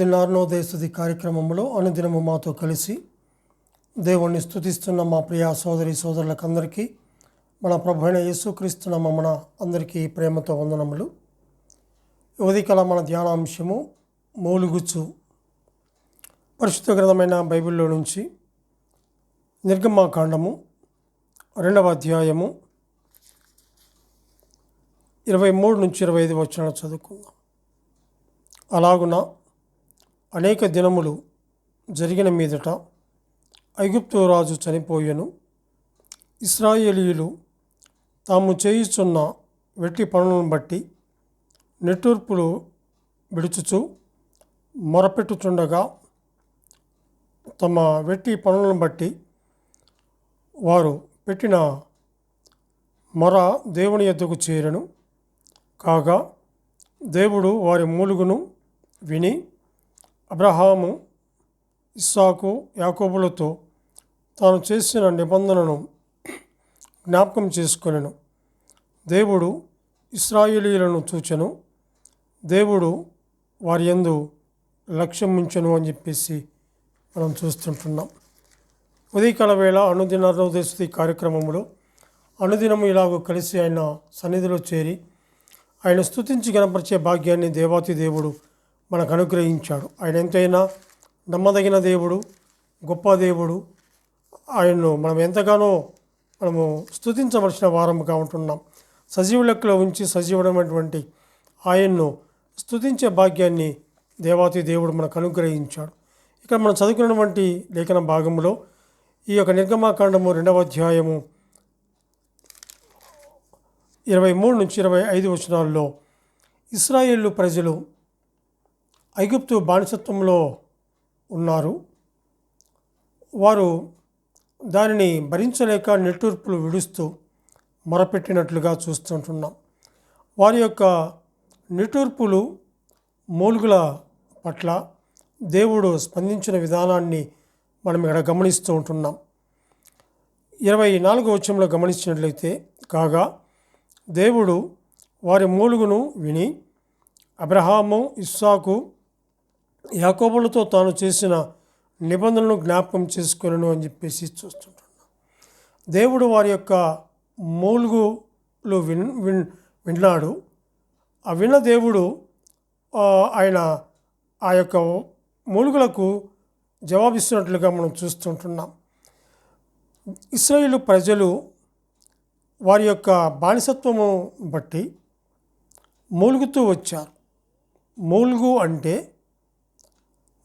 అనుదిన అరుణోదయస్తుది కార్యక్రమంలో అనుదినము మాతో కలిసి దేవుణ్ణి స్థుతిస్తున్న మా ప్రియ సోదరి సోదరులకందరికీ మన ప్రభు అయిన యేసుక్రీస్తున్న మన అందరికీ ప్రేమతో వందనములు. ఉదయకాల మన ధ్యానాంశము మూలుగుచ్చు పరిశుద్ధ గ్రంథమైన బైబిల్లో నుంచి నిర్గమాకాండము రెండవ అధ్యాయము ఇరవై మూడు నుంచి ఇరవై ఐదు వచ్చిన చదువుకుందాం. అలాగున అనేక దినములు జరిగిన మీదట ఐగుప్తు రాజు చనిపోయెను. ఇస్రాయేలీయులు తాము చేయుచున్న వెట్టి పనులను బట్టి నెట్టూర్పులు విడుచుచు మొరపెట్టుచుండగా తమ వెట్టి పనులను బట్టి వారు పెట్టిన మొర దేవుని ఎద్దకు చేరను. కాగా దేవుడు వారి మూలుగును విని అబ్రహాము ఇస్సాకు యాకోబులతో తాను చేసిన నిబంధనను జ్ఞాపకం చేసుకొనెను దేవుడు ఇస్రాయేలీలను చూచెను. దేవుడు వారి యందు లక్ష్యం ఉంచెను అని చెప్పేసి మనం చూస్తుంటున్నాం. ఉదయకాల వేళ అనుదిన ఉదయస్థితి కార్యక్రమంలో అనుదినము ఇలాగ కలిసి ఆయన సన్నిధిలో చేరి ఆయన స్థుతించి గణపరిచే భాగ్యాన్ని దేవాతి దేవుడు మనకు అనుగ్రహించాడు. ఆయన ఎంతైనా నమ్మదగిన దేవుడు గొప్ప దేవుడు. ఆయన్ను మనం ఎంతగానో మనము స్తుతించవలసిన వారముగా ఉంటున్నాం. సజీవ లెక్కలో ఉంచి సజీవుడమైనటువంటి ఆయన్ను స్తుతించే భాగ్యాన్ని దేవాతి దేవుడు మనకు అనుగ్రహించాడు. ఇక్కడ మనం చదువుకున్నటువంటి లేఖన భాగంలో ఈ యొక్క నిర్గమాకాండము రెండవ అధ్యాయము ఇరవై మూడు నుంచి ఇరవై ఐదు వచనాల్లో ఇస్రాయేళ్ళు ప్రజలు ఐగుప్తు బానిసత్వంలో ఉన్నారు. వారు దానిని భరించలేక నెట్టూర్పులు విడుస్తూ మొరపెట్టినట్లుగా చూస్తుంటున్నాం. వారి యొక్క నిటూర్పులు మూలుగుల పట్ల దేవుడు స్పందించిన విధానాన్ని మనం ఇక్కడ గమనిస్తూ ఉంటున్నాం. ఇరవై నాలుగో వచ్చంలో గమనించినట్లయితే కాగా దేవుడు వారి మూలుగును విని అబ్రహాము ఇస్సాకు యాకోబులతో తాను చేసిన నిబంధనలను జ్ఞాపకం చేసుకొనను అని చెప్పేసి చూస్తుంటున్నాను దేవుడు వారి యొక్క మూలుగులు విన్ విన్ విన్నాడు. ఆ విన్న దేవుడు ఆయన ఆ యొక్క మూలుగులకు జవాబిస్తున్నట్లుగా మనం చూస్తుంటున్నాం. ఇస్రాయేలు ప్రజలు వారి యొక్క బానిసత్వము బట్టి మూలుగుతూ వచ్చారు. మూలుగు అంటే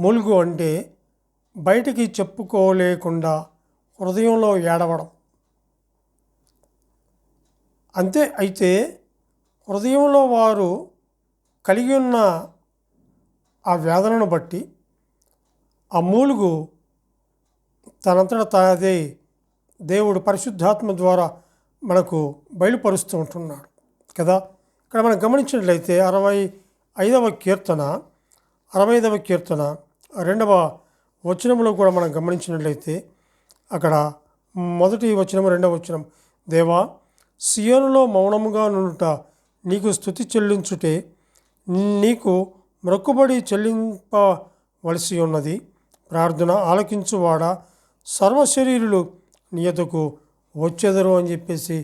మూలుగు అంటే బయటికి చెప్పుకోలేకుండా హృదయంలో ఏడవడం. అంతే అయితే హృదయంలో వారు కలిగి ఉన్న ఆ వేదనను బట్టి ఆ మూలుగు తనంతట తాదే దేవుడు పరిశుద్ధాత్మ ద్వారా మనకు బయలుపరుస్తూ ఉంటున్నాడు కదా? ఇక్కడ మనం గమనించినట్లయితే అరవై ఐదవ కీర్తన అరవై ఐదవ కీర్తన రెండవ వచనంలో కూడా మనం గమనించినట్లయితే అక్కడ మొదటి వచనం రెండవ వచనం దేవా సియోనులో మౌనముగా నుండుట నీకు స్థుతి చెల్లించుటే నీకు మొక్కుబడి చెల్లింపవలసి ఉన్నది. ప్రార్థన ఆలకించువాడా? సర్వశరీరులు నియతకు యొద్దకు వచ్చేదరు అని చెప్పేసి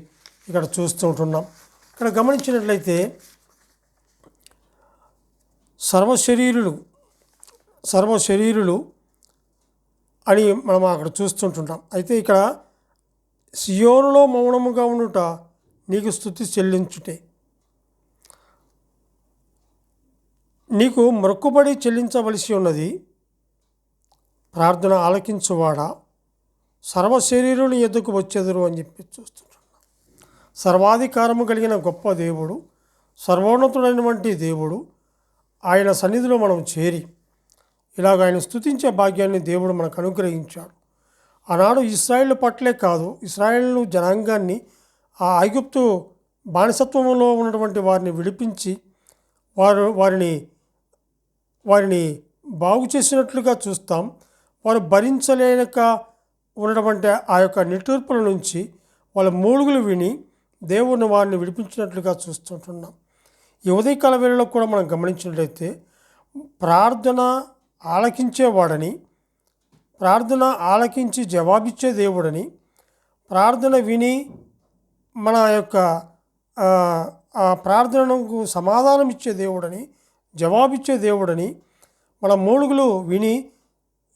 ఇక్కడ చూస్తూ ఉంటున్నాం. ఇక్కడ గమనించినట్లయితే సర్వశరీరులు సర్వ శరీరులు అని మనం అక్కడ చూస్తుంటుంటాం. అయితే ఇక్కడ సియోనులో మౌనముగా ఉండుట నీకు స్థుతి చెల్లించుటే. నీకు మొక్కుబడి చెల్లించవలసి ఉన్నది ప్రార్థన ఆలకించువాడా? సర్వశరీరుని ఎద్దుకు వచ్చేదురు అని చెప్పి చూస్తుంటున్నాం సర్వాధికారము కలిగిన గొప్ప దేవుడు సర్వోన్నతుడైనటువంటి దేవుడు ఆయన సన్నిధిలో మనం చేరి ఇలాగ ఆయన స్తుతించే భాగ్యాన్ని దేవుడు మనకు అనుగ్రహించాడు. ఆనాడు ఇస్రాయేల్ పట్లే కాదు ఇస్రాయేల్ జనాంగాన్ని ఆ ఐగుప్తు బానిసత్వంలో ఉన్నటువంటి వారిని విడిపించి వారు వారిని వారిని బాగు చేసినట్లుగా చూస్తాం. వారు భరించలేక ఉన్నటువంటి ఆ యొక్క నిట్టూర్పుల నుంచి వాళ్ళ మూలుగులు విని దేవుని వారిని విడిపించినట్లుగా చూస్తుంటున్నాం. ఈ ఉదయకాల వేళలో కూడా మనం గమనించినట్లయితే ప్రార్థన ఆలకించేవాడని ప్రార్థన ఆలకించి జవాబిచ్చే దేవుడని ప్రార్థన విని మన యొక్క ఆ, ప్రార్థనకు సమాధానం ఇచ్చే దేవుడని జవాబిచ్చే దేవుడని మన మూలుగులు విని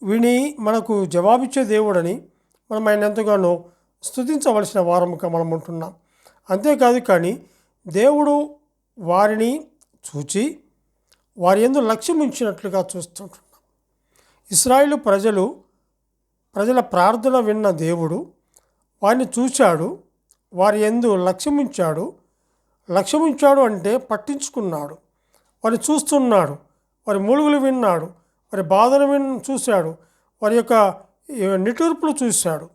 విని మనకు జవాబిచ్చే దేవుడని మనం ఆయన ఎంతగానో స్థుతించవలసిన వారముగా మనం ఉంటున్నాం. అంతేకాదు కానీ దేవుడు వారిని చూచి వారి ఎందు లక్ష్యం ఉంచినట్లుగా చూస్తుంటున్నాం ఇస్రాయిలు ప్రజలు ప్రజల ప్రార్థన విన్న దేవుడు వారిని చూశాడు వారి ఎందు లక్ష్యముంచాడు లక్ష్యముంచాడు అంటే పట్టించుకున్నాడు. వారిని చూస్తున్నాడు వారి మూలుగులు విన్నాడు వారి బాధను విన్ చూశాడు వారి యొక్క నిటూర్పులు చూశాడు.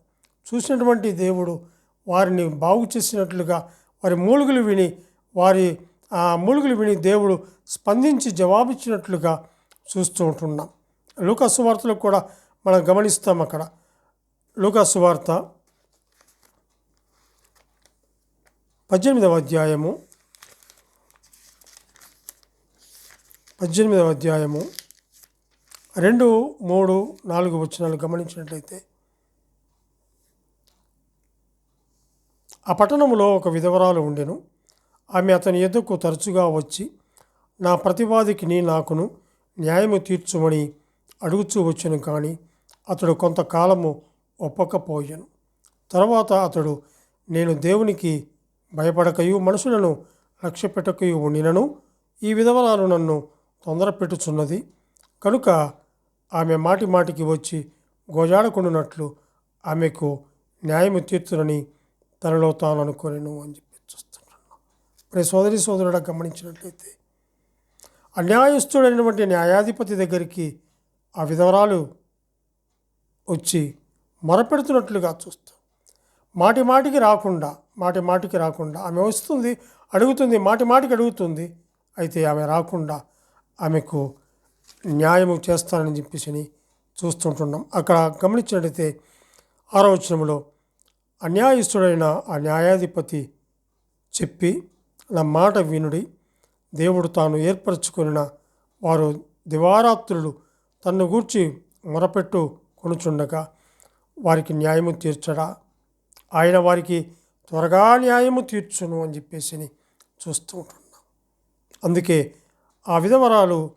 చూసినటువంటి దేవుడు వారిని బాగు చేసినట్లుగా వారి మూలుగులు విని వారి ఆ మూలుగులు విని దేవుడు స్పందించి జవాబిచ్చినట్లుగా చూస్తూ ఉంటున్నాం. లూకాసు వార్తలో కూడా మనం గమనిస్తాం అక్కడ. లూకాసు వార్త పద్దెనిమిదవ అధ్యాయము. పద్దెనిమిదవ అధ్యాయము. రెండు మూడు నాలుగు వచనాలు గమనించినట్లయితే ఆ పట్టణంలో ఒక విధవరాలు ఉండెను. ఆమె అతని ఎదుకు తరచుగా వచ్చి నా ప్రతివాదికిని నాకును న్యాయము తీర్చుమని అడుగుచూ వచ్చాను కానీ అతడు కొంతకాలము ఒప్పకపోయాను. తర్వాత అతడు నేను దేవునికి భయపడకయు మనుషులను లక్ష్య పెట్టకయు ఉండినను. ఈ విధవరాలు నన్ను తొందర పెట్టుచున్నది కనుక ఆమె మాటి మాటికి వచ్చి గోజాడకుండునట్లు ఆమెకు న్యాయము తీర్చునని తనలో తాను అనుకోలేను అని చెప్పి చూస్తున్నాను. మరి సోదరి సోదరుడ గమనించినట్లయితే అన్యాయస్తుడైనటువంటి న్యాయాధిపతి దగ్గరికి ఆ విధవరాలు వచ్చి మొరపెడుతున్నట్లుగా చూస్తాం. మాటి మాటికి రాకుండా మాటి మాటికి రాకుండా ఆమె వస్తుంది అడుగుతుంది మాటి మాటికి అడుగుతుంది. అయితే ఆమె రాకుండా ఆమెకు న్యాయము చేస్తానని చెప్పేసి చూస్తుంటున్నాం. అక్కడ గమనించినట్లయితే ఆరో అన్యాయస్తుడైన ఆ న్యాయాధిపతి చెప్పి నా మాట వినుడి. దేవుడు తాను ఏర్పరచుకున్న వారు దివారాత్రులు తన్ను గూర్చి మొరపెట్టు కొనుచుండగా వారికి న్యాయము తీర్చడా? ఆయన వారికి త్వరగా న్యాయము తీర్చును అని చెప్పేసి చూస్తూ ఉంటున్నాం అందుకే ఆ విధవరాలు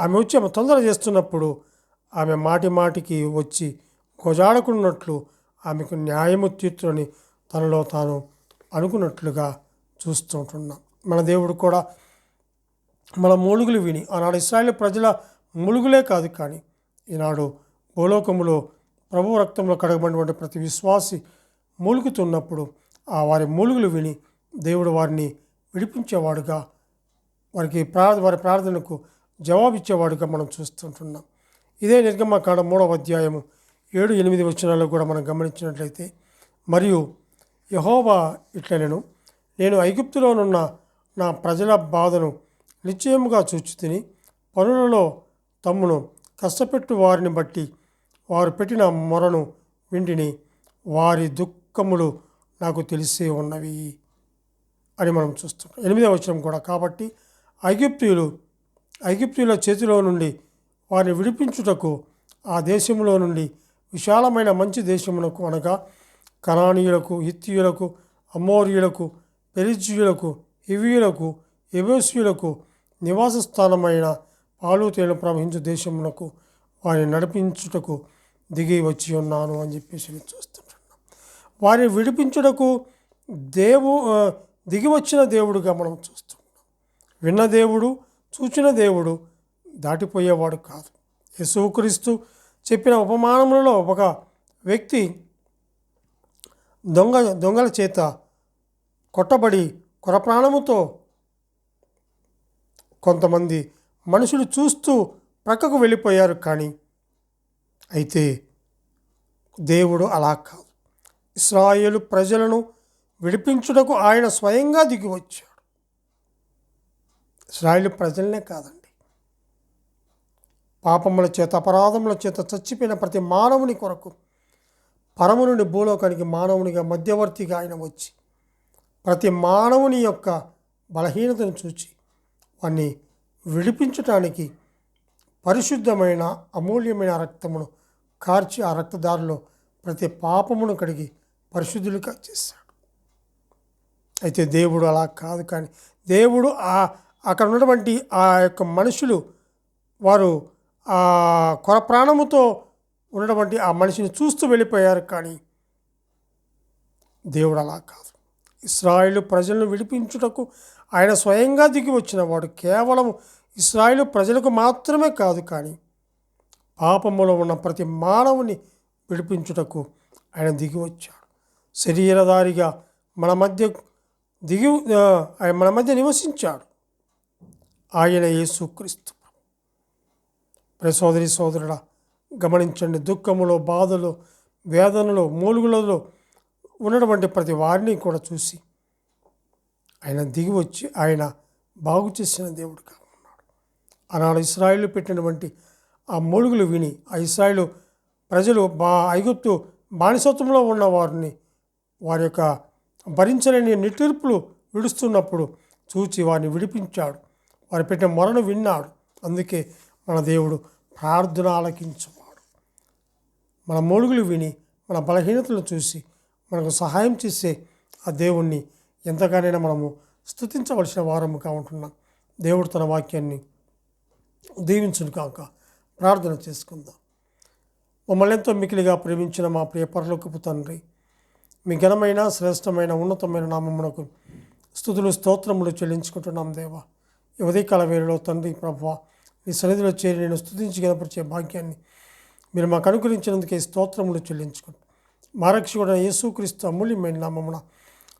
ఆమె వచ్చి ఆమె తొందర చేస్తున్నప్పుడు ఆమె మాటి మాటికి వచ్చి గోజాడుకున్నట్లు ఆమెకు న్యాయము తీర్చుని తనలో తాను అనుకున్నట్లుగా చూస్తుంటున్నాం మన దేవుడు కూడా మన మూలుగులు విని ఆనాడు ఇస్రాయేల్ ప్రజల మూలుగులే కాదు కానీ ఈనాడు భూలోకములో ప్రభు రక్తంలో కడగబడినటువంటి ప్రతి విశ్వాసి మూలుగుతున్నప్పుడు ఆ వారి మూలుగులు విని దేవుడు వారిని విడిపించేవాడుగా వారికి ప్రార్థ వారి ప్రార్థనకు జవాబిచ్చేవాడుగా మనం చూస్తుంటున్నాం. ఇదే నిర్గమకాండ మూడవ అధ్యాయము ఏడు ఎనిమిది వచనాల్లో కూడా మనం గమనించినట్లయితే మరియు యహోవా ఇట్లనెను నేను ఐగుప్తులోనున్న నా ప్రజల బాధను నిశ్చయముగా చూచి తిని పనులలో తమ్మును కష్టపెట్టు వారిని బట్టి వారు పెట్టిన మొరను వింటిని. వారి దుఃఖములు నాకు తెలిసే ఉన్నవి అని మనం చూస్తున్నాం ఎనిమిదవ వచనం కూడా. కాబట్టి ఐగుప్తీయులు ఐగుప్తీయుల చేతిలో నుండి వారిని విడిపించుటకు ఆ దేశంలో నుండి విశాలమైన మంచి దేశమునకు అనగా కనానీయులకు హిత్తియులకు అమోరియులకు పెరిజీయులకు హివీయులకు ఎబోసియులకు నివాస స్థానమైన పాలు తేనె ప్రవహించు దేశమునకు వారిని నడిపించుటకు దిగి వచ్చి ఉన్నాను అని చెప్పేసి చూస్తుంటున్నాం. చూస్తుంటున్నాను వారిని విడిపించుటకు దేవు దిగి వచ్చిన దేవుడుగా మనం చూస్తున్నాం విన్న దేవుడు చూచిన దేవుడు దాటిపోయేవాడు కాదు. యేసుక్రీస్తు చెప్పిన ఉపమానములలో ఒక వ్యక్తి దొంగ దొంగల చేత కొట్టబడి కొర ప్రాణముతో కొంతమంది మనుషులు చూస్తూ ప్రక్కకు వెళ్ళిపోయారు కానీ అయితే దేవుడు అలా కాదు. ఇస్రాయేలు ప్రజలను విడిపించుటకు ఆయన స్వయంగా దిగి వచ్చాడు. ఇస్రాయేలు ప్రజలనే కాదండి. పాపముల చేత అపరాధముల చేత చచ్చిపోయిన ప్రతి మానవుని కొరకు పరము నుండి భూలోకానికి మానవునిగా మధ్యవర్తిగా ఆయన వచ్చి ప్రతి మానవుని యొక్క బలహీనతను చూచి వాన్ని విడిపించటానికి పరిశుద్ధమైన అమూల్యమైన రక్తమును కార్చి ఆ రక్తదారిలో ప్రతి పాపమును కడిగి పరిశుద్ధులుగా చేశాడు. అయితే దేవుడు అలా కాదు కానీ దేవుడు ఆ అక్కడ ఉన్నటువంటి ఆ యొక్క మనుషులు వారు ఆ కొర ప్రాణముతో ఉన్నటువంటి ఆ మనిషిని చూస్తూ వెళ్ళిపోయారు కానీ దేవుడు అలా కాదు. ఇస్రాయిల్ ప్రజలను విడిపించుటకు ఆయన స్వయంగా దిగి వచ్చిన వాడు కేవలం ఇస్రాయిలు ప్రజలకు మాత్రమే కాదు కానీ పాపములో ఉన్న ప్రతి మానవుని విడిపించుటకు ఆయన దిగి వచ్చాడు. శరీరధారిగా మన మధ్య దిగి ఆయన మన మధ్య నివసించాడు. ఆయన యేసుక్రీస్తు ప్రసోదరి సోదరి సోదరుడా గమనించండి దుఃఖములో బాధలో వేదనలో మూలుగులలో ఉన్నటువంటి ప్రతి వారిని కూడా చూసి ఆయన దిగి వచ్చి ఆయన బాగు చేసిన దేవుడుగా ఉన్నాడు. ఆనాడు ఇస్రాయిల్ పెట్టినటువంటి ఆ మూలుగులు విని ఆ ఇస్రాయిల్ ప్రజలు బా ఐగుప్తు బానిసత్వంలో ఉన్న వారిని వారి యొక్క భరించలేని నిట్టూర్పులు విడుస్తున్నప్పుడు చూచి వారిని విడిపించాడు. వారు పెట్టిన మొరను విన్నాడు. అందుకే మన దేవుడు ప్రార్థన ఆలకించువాడు. మన మూలుగులు విని మన బలహీనతలను చూసి మనకు సహాయం చేసే ఆ దేవుణ్ణి ఎంతగానైనా మనము స్తుతించవలసిన వారముగా ఉంటున్నాం. దేవుడు తన వాక్యాన్ని దీవించును కాక ప్రార్థన చేసుకుందాం. మమ్మల్ని ఎంతో మికిలిగా ప్రేమించిన మా ప్రియ పరలోకపు తండ్రి మీ ఘనమైన శ్రేష్టమైన ఉన్నతమైన నామమునకు స్థుతులు స్తోత్రములు చెల్లించుకుంటున్నాం దేవా. ఉదయకాల వేళలో తండ్రి ప్రభు నీ సన్నిధిలో చేరి నేను స్థుతించి గనపరిచే భాగ్యాన్ని మీరు మాకు అనుగ్రహించినందుకే స్తోత్రములు చెల్లించుకుంటాం మా రక్షకుడైన యేసుక్రీస్తు అమూల్యమైన నామమున